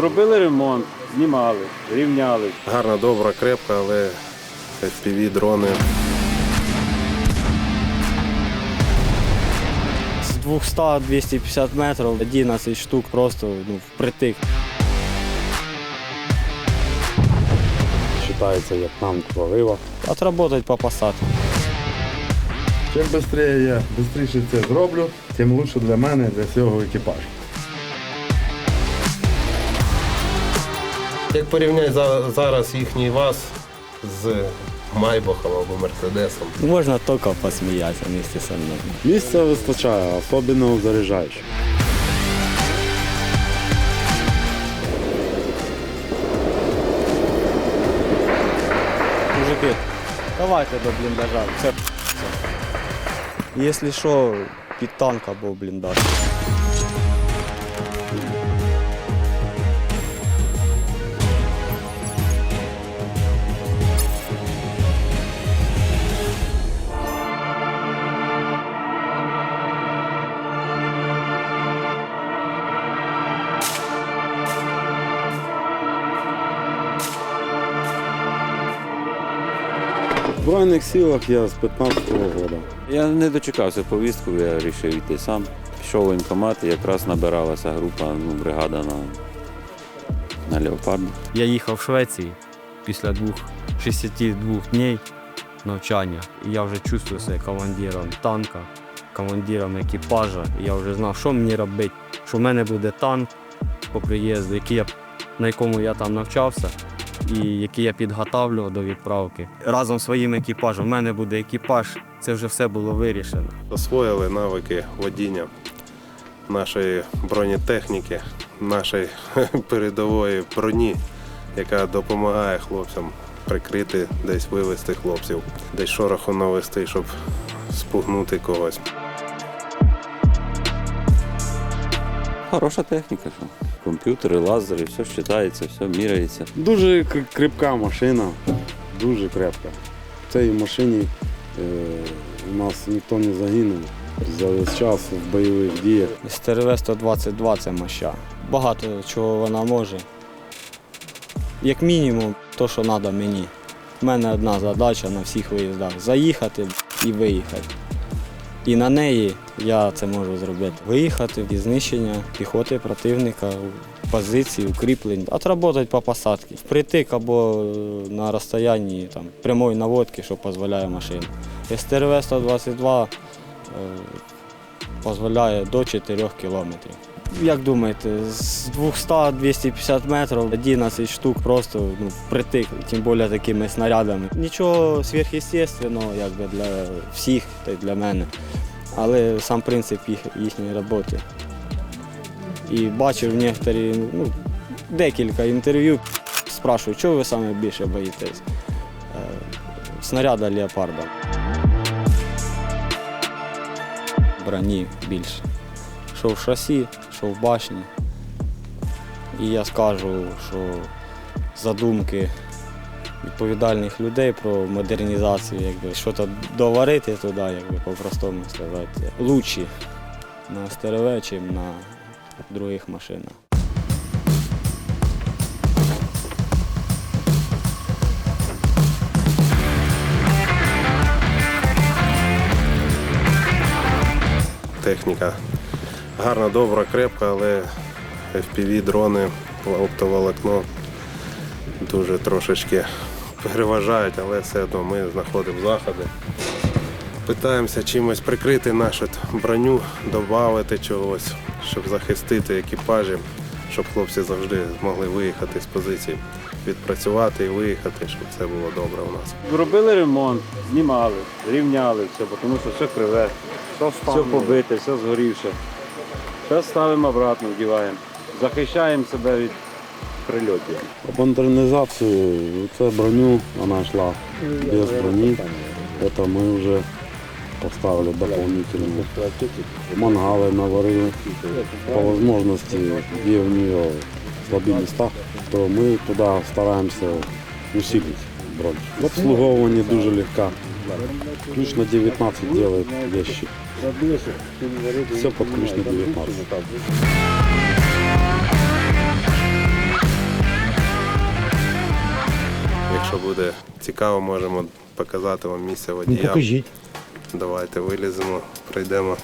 Робили ремонт, знімали, рівняли. Гарна, добра, крепка, але FPV дрони З 200-250 метрів 11 штук просто ну, впритик. Вважається як нам прорива. Отработать по посадці. Чим швидше я швидше це зроблю, тим краще для мене, для всього екіпажу. Як порівняти за- зараз їхній ВАЗ з Майбахом або Мерседесом. Можна тільки посміятися місті со мною. Місця вистачає, особливо заряджаючи. Мужики, давайте до бліндажа. Якщо що, під танк або бліндаж. В Збройних силах я з 15-го року. Я не дочекався повістку, я вирішив йти сам. Пішов в воєнкомат, і якраз набиралася група, ну, бригада на, на леопарду. Я їхав в Швеції після двох 62 днів навчання. І я вже чувствую себе командиром танка, командиром екіпажа. І я вже знав, що мені робити, що в мене буде танк по приїзду, який я, на якому я там навчався. І який я підготавлював до відправки. Разом з своїм екіпажем. У мене буде екіпаж, це вже все було вирішено. Освоїли навики водіння нашої бронетехніки, нашої передової броні, яка допомагає хлопцям прикрити, десь вивести хлопців, десь шороху навести, щоб спугнути когось. Хороша техніка. Комп'ютери, лазери, все читається, все міряється. Дуже кр- крепка машина, дуже крепка. В цій машині е, у нас ніхто не загинув за весь час в бойових діях. СТРВ 122 це моща. Багато чого вона може. Як мінімум, то, що треба мені. У мене одна задача на всіх виїздах заїхати і виїхати. І на неї я це можу зробити. Виїхати і знищення піхоти противника, позицій, укріплень, отработати по посадці. Впритик або е, на розстоянні там, прямої наводки, що дозволяє машина. СТРВ 122 е, дозволяє до 4 кілометрів. Як думаєте, з 200-250 метрів 11 штук просто ну, впритик, тим більше такими снарядами. Нічого сверхъестественного якби для всіх та й для мене. Але сам принцип їх, їхньої роботи. І бачив некоторі, ну, декілька інтерв'ю, спрашують, чого ви саме більше боїтесь? Е, Снаряда леопарда. Броні більше. Що в шасі, що в башні. І я скажу, що задумки відповідальних людей про модернізацію, якби щось доварити туди, якби по-простому сказати, лучші на СТРВ, ніж на других машинах. Техніка гарна, добра, крепка, але FPV дрони, оптоволокно дуже трошечки переважають, але все одно ми знаходимо заходи. Питаємося чимось прикрити нашу броню, додати чогось, щоб захистити екіпажі, щоб хлопці завжди змогли виїхати з позицій, відпрацювати і виїхати, щоб все було добре у нас. Робили ремонт, знімали, рівняли все, тому що все криве, все побите, все згорівше. Зараз ставимо обратно, вдіваємо. Захищаємо себе від прильотів. По модернізацію це броню вона йшла без броні. Це ми вже поставили дополнительно. Мангали наварили. По можливості, де в нее слабі міста, то ми туди стараємося усилити бронь. В обслуговуванні дуже легка. Ключ на 19 делает вещи. Все под ключ на 19. Якщо буде цікаво, можемо показати вам місце водія. покажіть. Давайте виліземо, пройдемо.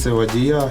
Місце водія.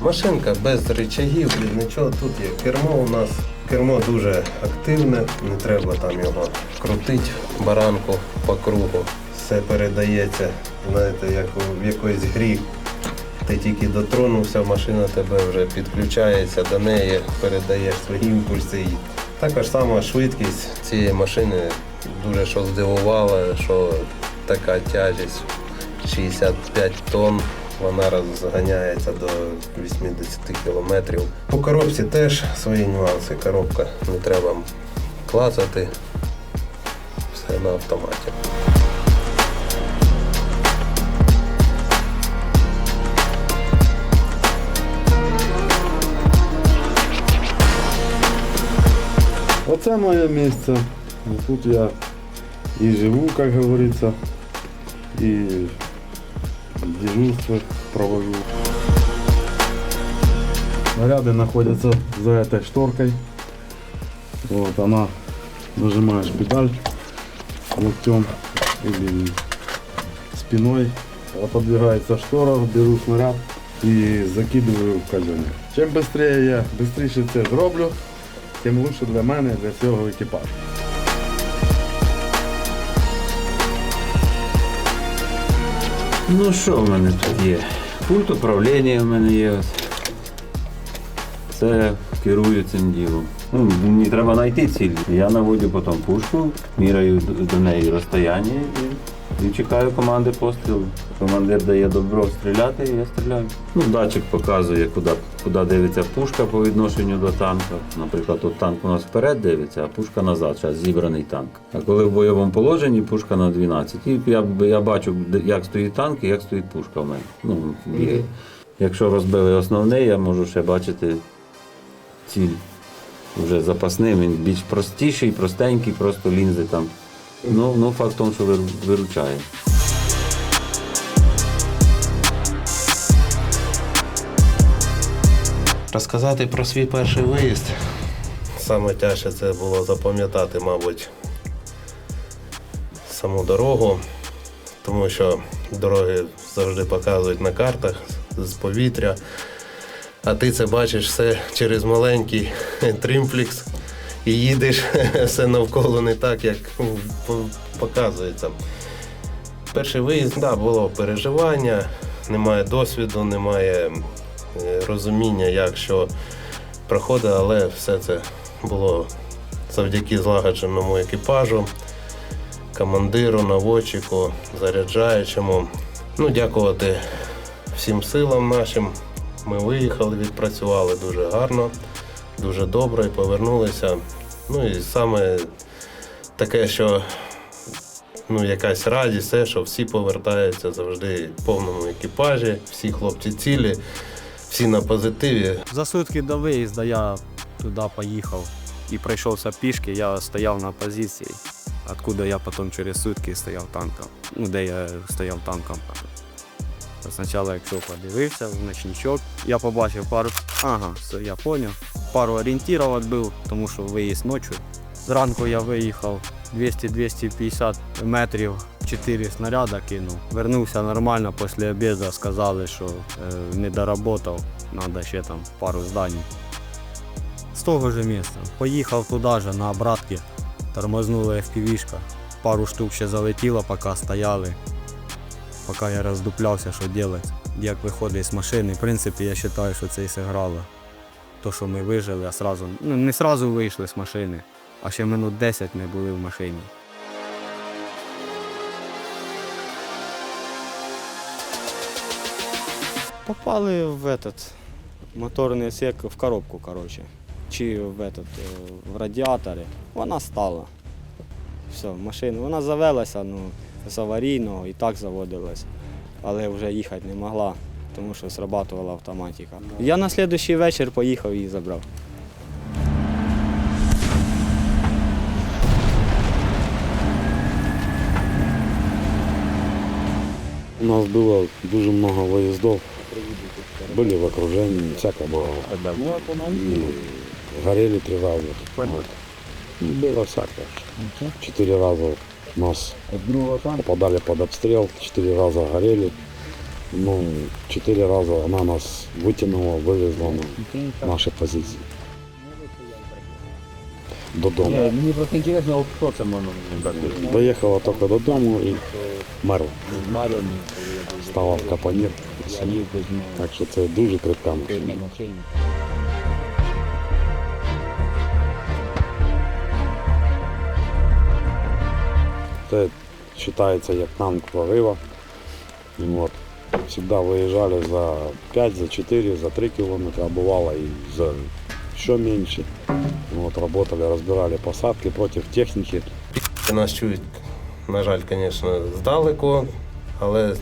Машинка без рычагів, нічого. Тут є кермо у нас. Кермо дуже активне, не треба там його крутити, баранку по кругу. Все передається, знаєте, як в якоїсь грі. Ти тільки дотронувся, машина тебе вже підключається до неї, передаєш свої імпульси. Також сама швидкість цієї машини дуже що здивувала, що така тяжість 65 тонн. Вона розганяється до 80 кілометрів. По коробці теж свої нюанси. Коробка не треба клацати. Все на автоматі. Оце моє місце. Тут я і живу, як говориться, і дежурство провожу. Снаряды находятся за этой шторкой. Вот она, нажимаешь педаль локтем или спиной, отодвигается штора, беру снаряд и закидываю в казенник. Чим швидше я швидше це зроблю, тим лучше для мене, для цього екіпажу. Ну що в мене тут є? Пульт управління в мене є. Це керую цим ділом. Ну, мені треба знайти ціль. Я наводю потім пушку, міряю до неї розстояння і, і чекаю команди пострілу. Командир дає добро стріляти, і я стріляю. Ну, датчик показує, куди, куди дивиться пушка по відношенню до танка. Наприклад, тут танк у нас вперед дивиться, а пушка назад, зараз зібраний танк. А коли в бойовому положенні пушка на 12. І я, я бачу, як стоїть танк і як стоїть пушка в мене. Ну, бігає. Якщо розбили основний, я можу ще бачити ціль. Вже запасним, він більш простіший, простенький, просто лінзи там. Ну, ну факт в тому, що вир- виручає. Розказати про свій перший виїзд. Саме тяжче це було запам'ятати, мабуть, саму дорогу, тому що дороги завжди показують на картах з повітря. А ти це бачиш все через маленький тримфлікс і їдеш все навколо не так, як по- показується. Перший виїзд, да, було переживання, немає досвіду, немає е, розуміння, як що проходить, але все це було завдяки злагодженому екіпажу, командиру, наводчику, заряджаючому. Ну, дякувати всім силам нашим. Ми виїхали, відпрацювали дуже гарно, дуже добре повернулися. Ну і саме таке, що ну, якась радість, все, що всі повертаються завжди в повному екіпажі, всі хлопці цілі, всі на позитиві. За сутки до виїзду я туди поїхав і пройшовся пішки, я стояв на позиції, откуда я потім через сутки стояв танком. Ну, де я стояв танком. Спочатку, якщо подивився в я побачив пару. Ага, все, я зрозумів. Пару орієнтирів відбив, тому що виїзд ночі. Зранку я виїхав 200-250 метрів, 4 снаряда кинув. Вернувся нормально, після обіду сказали, що е, не доработав, треба ще там пару зданий. З того ж місця. Поїхав туди ж на обратки, тормознула FPV-шка. Пару штук ще залетіло, поки стояли. Поки я роздуплявся, що робити, як виходить з машини. В принципі, я вважаю, що це і зіграло. То, що ми вижили, а сразу, ну не сразу вийшли з машини, а ще минут 10 не були в машині. Попали в этот моторний отсек, в коробку, короче. Чи в этот, е, в радіаторі. Вона стала. Все, машина, вона завелася, ну з аварійного і так заводилась, але вже їхати не могла, тому що срабатувала автоматика. Я на наступний вечір поїхав і забрав. У нас было дуже много выездов. Были в окружении, всякое бывало. И горели три раза. Вот. Было всякое. Четыре раза нас попадали под обстрел, четыре раза горели. Ну, четыре раза она нас вытянула, вывезла на наши позиции. Додому. Мені просто інтересно, хто це воно Доехала только до дому и мерла. Маріон Стала в капонір. сидів без нього Так що це дуже крепка машина. на машині. Це вважається як танк прорива. Завжди виїжджали за 5, за 4, за 3 кілометри, а бувало і за ще менше. От, работали, розбирали посадки проти техніки. Нас чують, на жаль, звісно, здалеку, але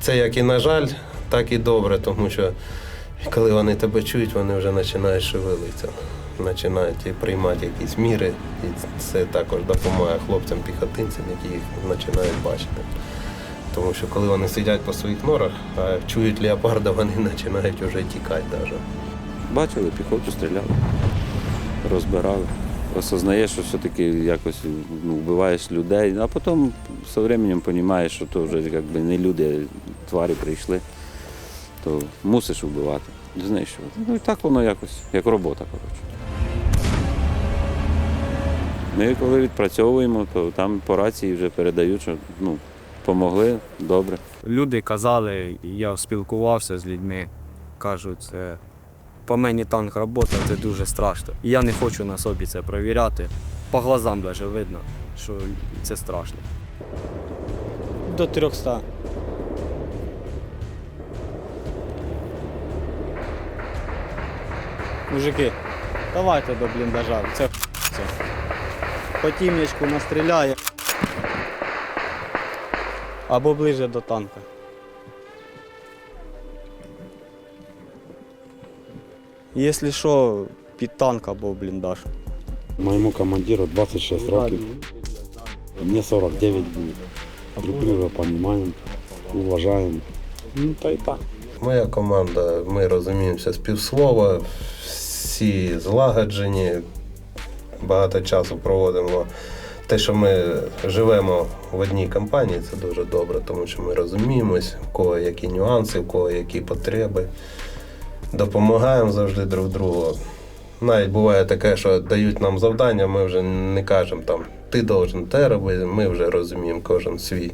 це як і на жаль, так і добре, тому що коли вони тебе чують, вони вже починають шевелитися, починають приймати якісь міри, і це також допомагає хлопцям-піхотинцям, які їх починають бачити. Тому що коли вони сидять по своїх норах, а чують леопарда, вони починають вже тікати навіть. Бачили, піхоту стріляли, розбирали. Осознаєш, що все-таки якось ну, вбиваєш людей, а потім з часом розумієш, що то вже якби не люди, а тварі прийшли, то мусиш вбивати, знищувати. Ну і так воно якось, як робота, коротше. Ми коли відпрацьовуємо, то там по рації вже передають, що ну, помогли, добре. Люди казали, я спілкувався з людьми, кажуть, це по мені танк працює, це дуже страшно. І я не хочу на собі це перевіряти. По глазам навіть видно, що це страшно. До 300. Мужики, давайте до бліндажа. Це це. По тім'ячку настріляє. Або ближче до танка. Якщо що, під танк або бліндаж. Моєму командиру 26 років, мені 49 буде. Друг друга розуміємо, уважаємо. Ну, та й так. Моя команда, ми розуміємося з півслова, всі злагоджені, багато часу проводимо. Те, що ми живемо в одній компанії, це дуже добре, тому що ми розуміємось, у кого які нюанси, у кого які потреби. Допомагаємо завжди друг другу. Навіть буває таке, що дають нам завдання, ми вже не кажемо там, ти должен те робити, ми вже розуміємо кожен свій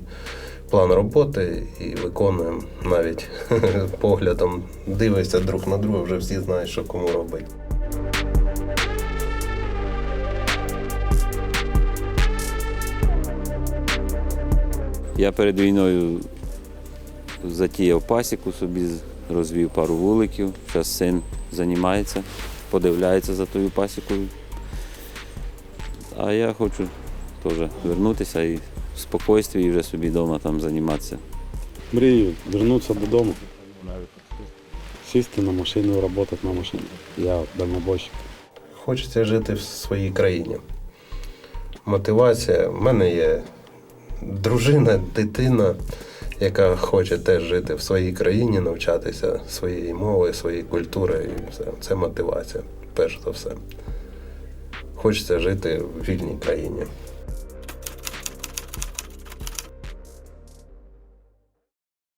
план роботи і виконуємо навіть поглядом, дивишся друг на друга, вже всі знають, що кому робити. Я перед війною затіяв пасіку собі, розвів пару вуликів. Зараз син займається, подивляється за тою пасікою. А я хочу теж вернутися і в спокійстві вже собі вдома там займатися. Мрію вернутися додому, сісти на машину і працювати на машині. Я дальнобойщик. Хочеться жити в своїй країні. Мотивація. В мене є дружина, дитина, яка хоче теж жити в своїй країні, навчатися своєї мови, своєї культури. І все. Це мотивація, перш за все. Хочеться жити в вільній країні.